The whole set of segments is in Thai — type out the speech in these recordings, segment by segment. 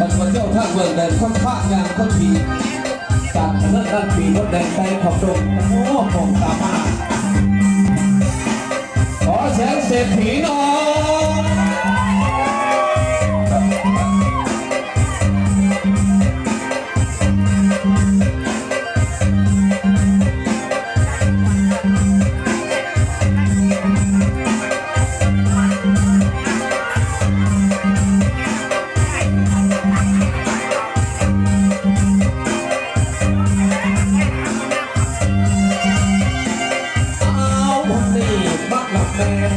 บัดวันเจ้าท่าเมืองเดินค่อนข้างยามค่อนผีตัดเมื่อกันปีรถแดงไปขอบดงโอ้โหของตามาขอเสียงเศรษฐีน่อย Hey!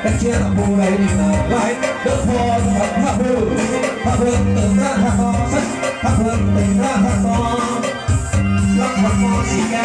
แต่เชื่ร์ทำไรดีสไลด์เดือดพอสมัครพระพูดพระเพิ่มตึงร่าาทักซองพักเพิ่มตึงร่าาพระซองรักพักซองสีแก